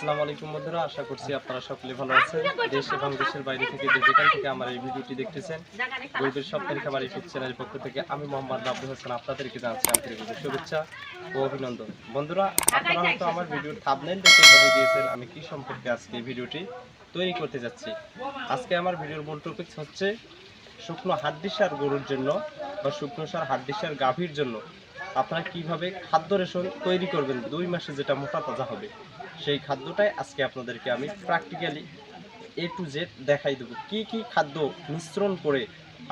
আসসালামু আলাইকুম বন্ধুরা আশা করছি আপনারা সকলে ভালো আছেন। দেশ এবং দেশের বাইরে থেকে যে যেখান থেকে আমার এই ভিডিওটি দেখতেছেন। গরিবের সপ্তাহে খাবার ইউটিউব চ্যানেলের পক্ষ থেকে আমি মোহাম্মদ হোসেন আপনাদেরকে জানাচ্ছি আন্তরিক শুভেচ্ছা ও অভিনন্দন। বন্ধুরা আপনারা হয়তো আমার ভিডিওর থাবনেল দেখে বুঝে গিয়েছেন আমি কি সম্পর্কে আজকে এই ভিডিওটি তৈরি করতে যাচ্ছি। আজকে আমার ভিডিওর মূল টপিক হচ্ছে শুকনো হাড্ডিসার গরুর জন্য বা শুকনো সার হাড্ডিসার গাভীর জন্য আপনারা কীভাবে খাদ্য রেশন তৈরি করবেন দুই মাসে যেটা মোটা তাজা হবে। সেই খাদ্যটাই আজকে আপনাদেরকে আমি প্র্যাকটিক্যালি এ টু জেড দেখাই দেবো। কি কি খাদ্য মিশ্রণ করে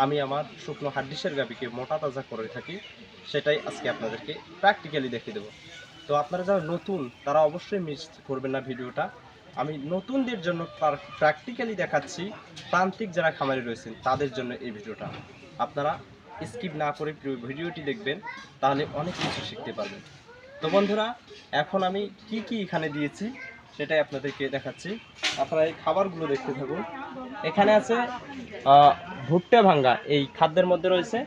আমি আমার শুকনো হাড্ডিসের গাবিকে মোটা তাজা করে থাকি, সেটাই আজকে আপনাদেরকে প্র্যাকটিক্যালি দেখিয়ে দেবো। তো আপনারা যারা নতুন, তারা অবশ্যই মিস করবেন না ভিডিওটা। আমি নতুনদের জন্য প্র্যাকটিক্যালি দেখাচ্ছি প্রান্তিক যারা খামারি রয়েছেন, তাদের জন্য এই ভিডিওটা। আপনারা স্কিপ না করে ভিডিওটি দেখবেন, তাহলে অনেক কিছু শিখতে পারবেন। তো বন্ধুরা, এখন আমি কি কি এখানে দিয়েছি সেটাই আপনাদেরকে দেখাচ্ছি। আপনারা এই খাবারগুলো দেখতে থাকুন। এখানে আছে ভুট্টা ভাঙ্গা। এই খাদ্যের মধ্যে রয়েছে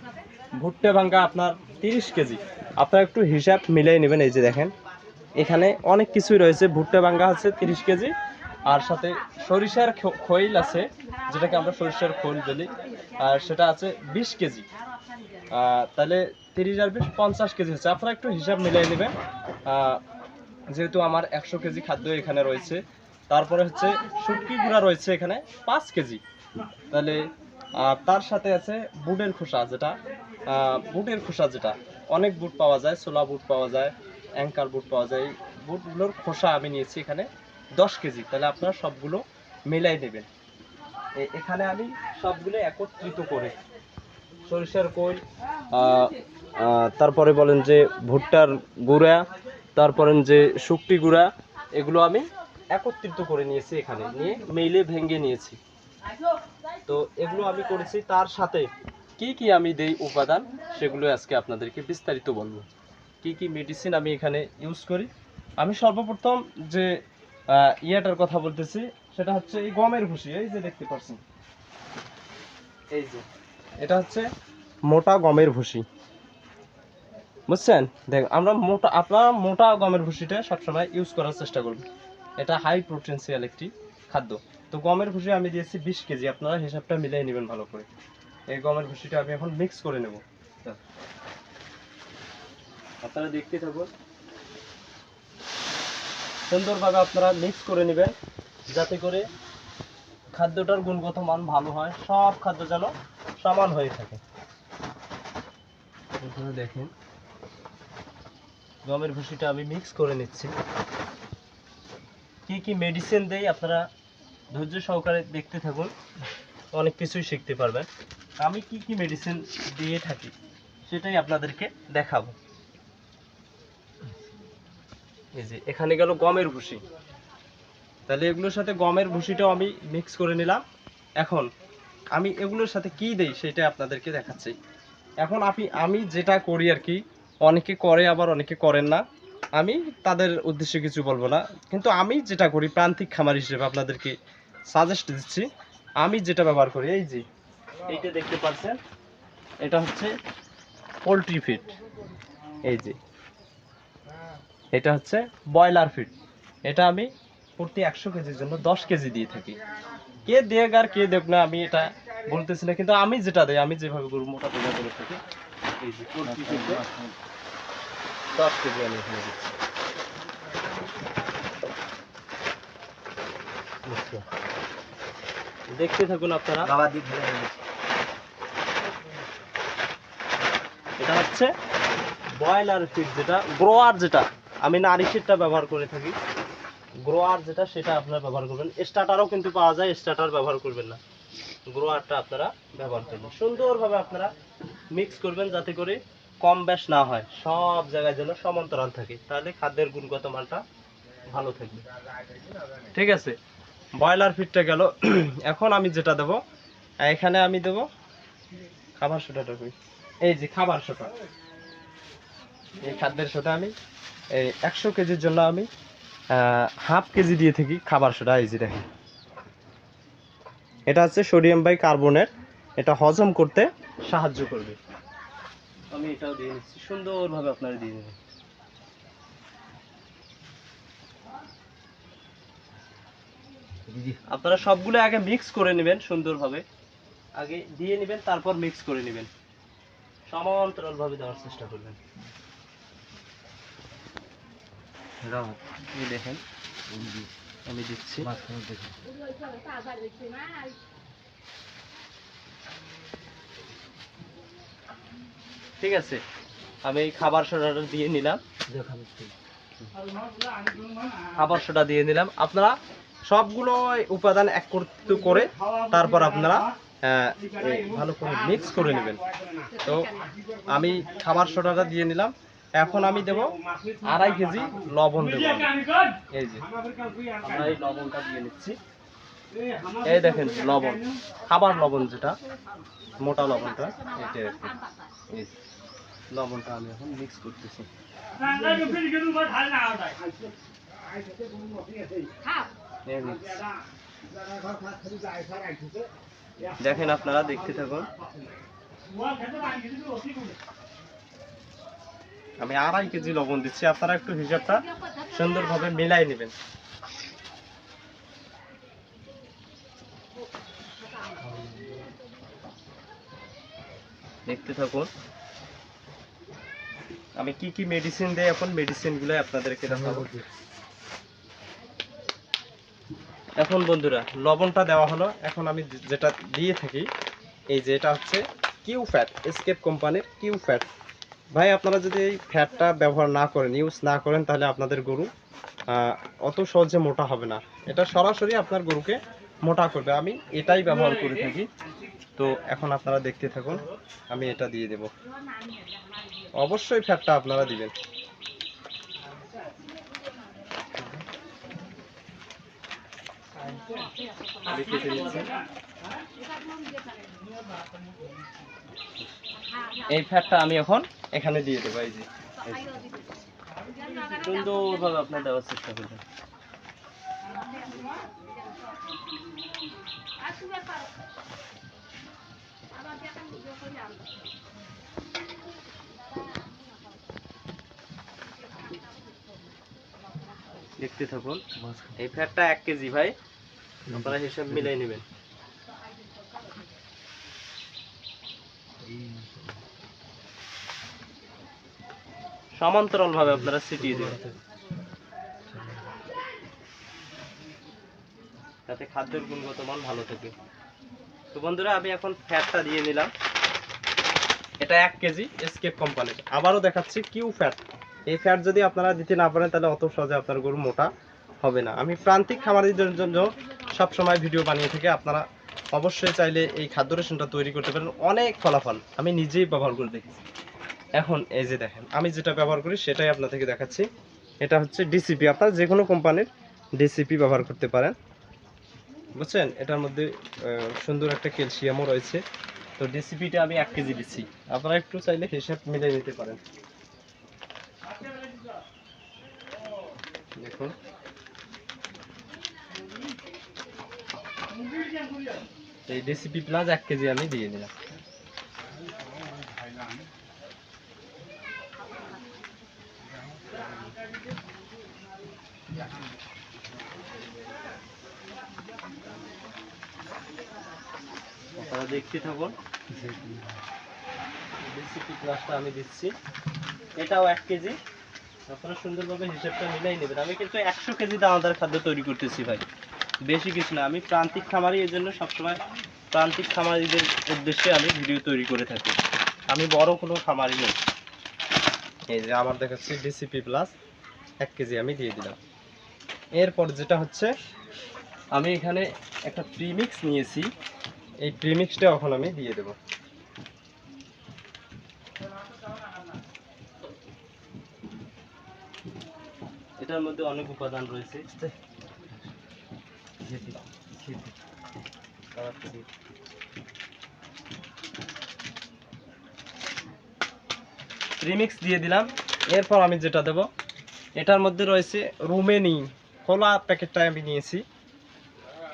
ভুট্টা ভাঙ্গা আপনার তিরিশ কেজি। আপনারা একটু হিসাব মিলিয়ে নেবেন, এই যে দেখেন। এখানে অনেক কিছুই রয়েছে। ভুট্টা ভাঙ্গা আছে তিরিশ কেজি, আর সাথে সরিষার খৈল আছে, যেটাকে আমরা সরিষার খৈল বলি। আর সেটা আছে বিশ কেজি। তাহলে তিরিশ আর বিশ, পঞ্চাশ কেজি হচ্ছে। আপনারা একটু হিসাব মিলিয়ে নেবেন। যেহেতু আমার একশো কেজি খাদ্য এখানে রয়েছে, তারপরে হচ্ছে শুটকি গুঁড়া রয়েছে এখানে পাঁচ কেজি। তাহলে তার সাথে আছে বুটের খোসা যেটা বুটের খোসা যেটা। অনেক বুট পাওয়া যায় সোলা বুট পাওয়া যায়, অ্যাঙ্কার বুট পাওয়া যায়। বুটগুলোর খোসা আমি নিয়েছি এখানে দশ কেজি। তাহলে আপনারা সবগুলো মিলাই নেবেন। এখানে আমি সবগুলো একত্রিত করে সরিষার কোল তারপরে বলেন যে ভুট্টার গুঁড়া, তারপরে যে শুকটি গুঁড়া, এগুলো আমি একত্রিত করে নিয়েছি এখানে, নিয়ে মেইলে ভেঙে নিয়েছি। তো এগুলো আমি করেছি তার সাথে কি কি আমি দেই উপাদান, সেগুলো আজকে আপনাদেরকে বিস্তারিত বলব। কি কি মেডিসিন আমি এখানে ইউজ করি? আমি সর্বপ্রথম যে ইয়েটার কথা বলতেছি, সেটা হচ্ছে এই গমের ভুসি, এই যে দেখতে পাচ্ছেন। এই যে এটা হচ্ছে মোটা গমের ভুসি। বুঝছেন? দেখ, আমরা মোটা, আপনারা মোটা গমের ভুসিটা সবসময় ইউজ করার চেষ্টা করবেন। এটা হাই প্রোটেন্সিয়াল একটি খাদ্য। তো গমের ভুসি আমি দিয়েছি বিশ কেজি, আপনারা হিসাবটা মিলিয়ে নেবেন ভালো করে। এই গমের ভুসিটা আমি এখন মিক্স করে নেব। আপনারা দেখতে থাকুন। সুন্দরভাবে আপনারা মিক্স করে নেবেন, যাতে করে খাদ্যটার গুণগত মান ভালো হয়। সব খাদ্য যেন সমান হয়ে থাকে। এখানে দেখেন। গমের ভুসিটা আমি মিক্স করে নিচ্ছি। কি কি মেডিসিন দেই আপনারা ধৈর্য সহকারে দেখতে থাকুন। অনেক কিছুই শিখতে পারবেন। আমি কি কি মেডিসিন দিয়ে থাকি সেটাই আপনাদেরকে দেখাবো। এই যে এখানে গেল গমের ভুসি। তাহলে এগুলোর সাথে গমের ভুসিটাও আমি মিক্স করে নিলাম। এখন আমি এগুলোর সাথে কি দেই সেটা আপনাদেরকে দেখাচ্ছি। এখন আপনি, আমি যেটা করি আর কি, অনেকে করে আবার অনেকে করেন না। আমি তাদের উদ্দেশ্যে কিছু বলব না। কিন্তু আমি যেটা করি, প্রান্তিক খামার হিসেবে আপনাদেরকে সাজেস্ট দিচ্ছি। আমি যেটা ব্যবহার করি, এই যে এইটা দেখতে পাচ্ছেন, এটা হচ্ছে পোলট্রি ফিড। এই যে, এটা হচ্ছে ব্রয়লার ফিড। এটা আমি প্রতি একশো কেজির জন্য দশ কেজি দিয়ে থাকি। কে দেখ আর কে দেখ না আমি এটা বলতেছি না কিন্তু আমি যেটা দেয় আমি যেভাবে গরু মোটা তোলা করে থাকি যে দশ কেজি আমি এখানে দিচ্ছি। দেখতে থাকুন আপনারা। এটা হচ্ছে ব্রয়লার ফিড যেটা গ্রোয়ার যেটা আমি নারী ফিডটা ব্যবহার করে থাকি। গ্রোয়ার যেটা, সেটা আপনারা ব্যবহার করবেন। স্টার্টারও কিন্তু পাওয়া যায় স্টার্টার ব্যবহার করবেন না। গ্রোয়ারটা আপনারা ব্যবহার করবেন। সুন্দরভাবে আপনারা মিক্স করবেন যাতে করে কম বেশ না হয়। সব জায়গায় যেন সমান্তরাল থাকে। তাহলে খাদ্যের গুণগত মানটা ভালো থাকবে। ঠিক আছে? ব্রয়লার ফিডটা গেল। এখন আমি যেটা দেব, এখানে আমি দেব খাবার সোটাটা কই? এই যে খাবার সোটা এই খাদ্যের সাথে আমি, এই একশো কেজির জন্য আমি হাফ কেজি দিয়ে থাকি খাবার সোডা এই যে এটা হচ্ছে সোডিয়াম বাই কার্বনেট এটা হজম করতে সাহায্য করবে। আমি এটাও দিয়ে নিচ্ছি। সুন্দরভাবে আপনারা দিয়ে দেবেন আপনারা সবগুলো আগে মিক্স করে নেবেন সুন্দরভাবে। আগে দিয়ে নেবেন, তারপর মিক্স করে নেবেন। সমান্তরালভাবে দেওয়ার চেষ্টা করবেন। দেখেন, আমি দিচ্ছি। ঠিক আছে, আমি এই খাবার সোডাটা দিয়ে নিলাম। খাবার সোডা দিয়ে নিলাম। আপনারা সবগুলো উপাদান একত্রিত করে তারপর আপনারা ভালো করে মিক্স করে নেবেন। তো আমি খাবার সোডাটা দিয়ে নিলাম। এখন আমি দেব আড়াই কেজি লবণ দেবো। এই যে, আমরা এই লবণটা দিয়ে নিচ্ছি এই দেখেন লবণ, খাবার লবণ যেটা, মোটা লবণটা, এটা এই লবণটা আমি এখন মিক্স করতেছি। দেখেন আপনারা দেখতে থাকুন আমি আড়াই কেজি লবণ দিচ্ছি, আপনারা একটু হিসাবটা সুন্দরভাবে মিলাই নেবেন। দেখতে থাকুন। আমি কি কি মেডিসিন দেই এখন? মেডিসিনগুলো আপনাদেরকে দেখাবো। এখন বন্ধুরা, লবণটা দেওয়া হলো। এখন আমি যেটা দিয়ে থাকি, এই যে এটা হচ্ছে কিউ ফ্যাট এসকেপ কোম্পানির কিউ ফ্যাট ভাই, আপনারা যদি এই ফ্যাটটা ব্যবহার না করেন ইউজ না করেন, তাহলে আপনাদের গরু অত সহজে মোটা হবে না। এটা সরাসরি আপনার গরুকে মোটা করবে। আমি এটাই ব্যবহার করে থাকি। তো এখন আপনারা দেখতে থাকুন, আমি এটা দিয়ে দেব। অবশ্যই ফ্যাটটা আপনারা দিবেন। এই ফ্যাটটা আমি এখন এখানে দিয়ে দেবো, এই যে। সুন্দরভাবে আপনার দেওয়ার চেষ্টা করবেন। দেখতে থাকুন, এই ফ্যাটটা এক কেজি, ভাই। আপনারা হিসাব মিলাই নেবেন। সমান্তরাল ভাবে আপনারা ছিটিয়ে দেবেন। যাতে খাদ্যের গুণগত মান ভালো থাকে। তো বন্ধুরা, আমি এখন ফ্যাটটা দিয়ে নিলাম। এটা এক কেজি এসকেপ কোম্পানির আবারও দেখাচ্ছি কিউ ফ্যাট এই ফ্যাট যদি আপনারা দিতে না পারেন, তাহলে অত সহজে আপনার গরু মোটা হবে না। আমি প্রান্তিক খামারিদের জন্য সব সময় ভিডিও বানিয়ে থাকি আপনারা অবশ্যই চাইলে এই খাদ্য রেশনটা তৈরি করতে পারেন। অনেক ফলাফল। আমি নিজেই ব্যবহার করে দেখেছি। এখন এই যে দেখেন, আমি যেটা ব্যবহার করি সেটাই আপনাদেরকে দেখাচ্ছি। এটা হচ্ছে ডিসিপি আপনারা যে কোনো কোম্পানির ডিসিপি ব্যবহার করতে পারেন। বুঝছেন? এটার মধ্যে সুন্দর একটা ক্যালসিয়ামও রয়েছে। তো ডিসিপিটা আমি এক কেজি দিচ্ছি। আপনারা একটু চাইলে হিসাব মিলে নিতে পারেন। দেখুন। এই ডিসিপি প্লাস এক কেজি আমি দিয়ে দিলাম। আপনারা দেখতে থাকুন। ডিসিপি প্লাসটা আমি দিচ্ছি। এটাও এক কেজি। আপনারা সুন্দরভাবে হিসাবটা মিলাই নেবেন। আমি কিন্তু একশো কেজি দানাদার খাদ্য তৈরি করতেছি ভাই। বেশি কিছু না। আমি প্রান্তিক খামারি এই জন্য সবসময় প্রান্তিক খামারিদের উদ্দেশ্যে আমি ভিডিও তৈরি করে থাকি। আমি বড় কোনো খামারি নই। এই যে আমার দেখাচ্ছি ডিসিপি প্লাস এক কেজি আমি দিয়ে দিলাম। এরপর যেটা হচ্ছে আমি এখানে একটা প্রিমিক্স নিয়েছি। এই প্রিমিক্সটা এখন আমি দিয়ে দেব। এটার মধ্যে অনেক উপাদান রয়েছে। প্রিমিক্স দিয়ে দিলাম। এরপর আমি যেটা দেব, এটার মধ্যে রয়েছে রুমেনি খোলা প্যাকেটটা আমি নিয়েছি।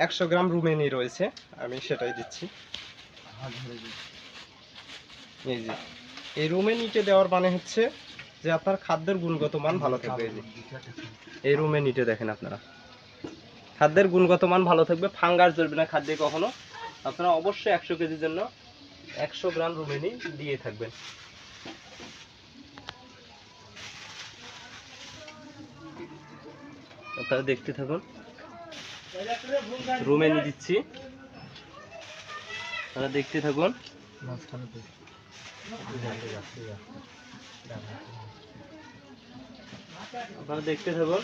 একশো গ্রাম রুমেনি রয়েছে, আমি সেটাই দিচ্ছি। এই যে, এই রুমেনিটে দেওয়ার মানে হচ্ছে যে আপনার খাদ্যের গুণগত মান ভালো থাকবে। এই রুমেনিটে দেখেন আপনারা। খাদ্যের গুণগত মান ভালো থাকবে ফাঙ্গাস ধরবে না খাদ্যে কখনো। আপনারা অবশ্যই একশো কেজির জন্য একশো গ্রাম রুমেনি দিয়ে থাকবেন। আপনারা দেখতে থাকুন। রুমেনি দিচ্ছি। আপনারা দেখতে থাকুন। আপনারা দেখতে থাকুন।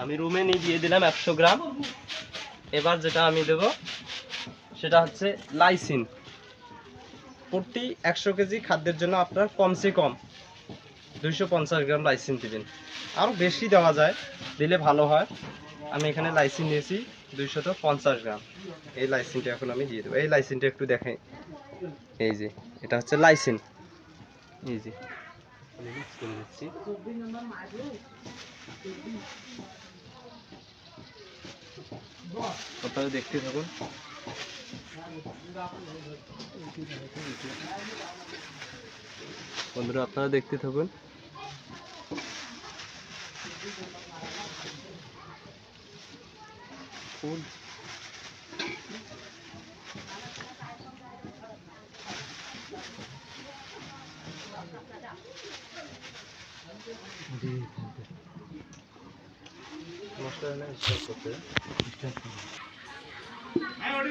আমি রুমে নিয়ে দিয়ে দিলাম একশো গ্রাম। এবার যেটা আমি দেব, সেটা হচ্ছে লাইসিন প্রতি একশো কেজি খাদ্যের জন্য আপনার কমসে কম দুইশো পঞ্চাশ গ্রাম লাইসিন দিবেন। আরও বেশি দেওয়া যায়, দিলে ভালো হয়। আমি এখানে লাইসিন নিয়েছি দুইশত পঞ্চাশ গ্রাম। এই লাইসিনটা এখন আমি দিয়ে দেবো। এই লাইসিনটা একটু দেখাই এই যে, এটা হচ্ছে লাইসিন এই যে আমি mix করে দিচ্ছি আপনারা দেখতে থাকুন। বন্ধুরা আপনারা দেখতে থাকুন। ফুল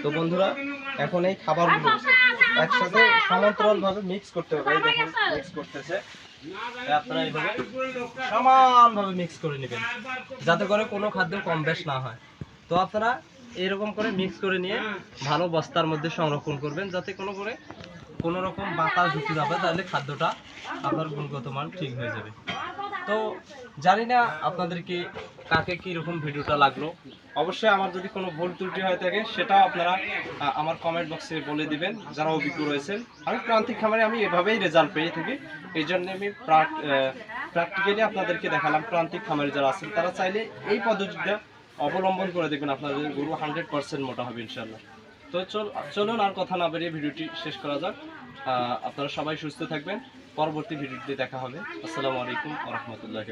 তো বন্ধুরা, এখন এই খাবারগুলো একসাথে সমান্তরাল ভাবে মিক্স করতে হবে। মিক্স করতেছে। আপনারা এইভাবে সমানভাবে মিক্স করে নেবেন, যাতে করে কোনো খাদ্য কম বেশ না হয়। তো আপনারা এরকম করে মিক্স করে নিয়ে ভালো বস্তার মধ্যে সংরক্ষণ করবেন, যাতে কোনো করে কোনো রকম বাতাস ঢুকে যাবে তাহলে খাদ্যটা আপনার গুণগত মান ঠিক হয়ে যাবে। তো জানি না আপনাদেরকে কাকে কি রকম ভিডিওটা লাগল। অবশ্যই আমার যদি কোনো ভুল ত্রুটি হয়ে থাকে সেটাও আপনারা আমার কমেন্ট বক্সে বলে দিবেন, যারা অভিজ্ঞ রয়েছেন। আমি প্রান্তিক খামারে আমি এভাবেই রেজাল্ট পেয়ে থাকি। এই জন্য আমি প্র্যাকটিক্যালি আপনাদেরকে দেখালাম, প্রান্তিক খামারে যারা আছেন, তারা চাইলে এই পদ্ধতিটা অবলম্বন করে দেখবেন। আপনাদের গরু হান্ড্রেড পার্সেন্ট মোটা হবে ইনশাল্লাহ তো চল, চলুন আর কথা না বেরিয়ে ভিডিওটি শেষ করা যাক। আপনারা সবাই সুস্থ থাকবেন। পরবর্তী ভিডিওতে দেখা হবে। আসসালামু আলাইকুম রহমতুল্লাহ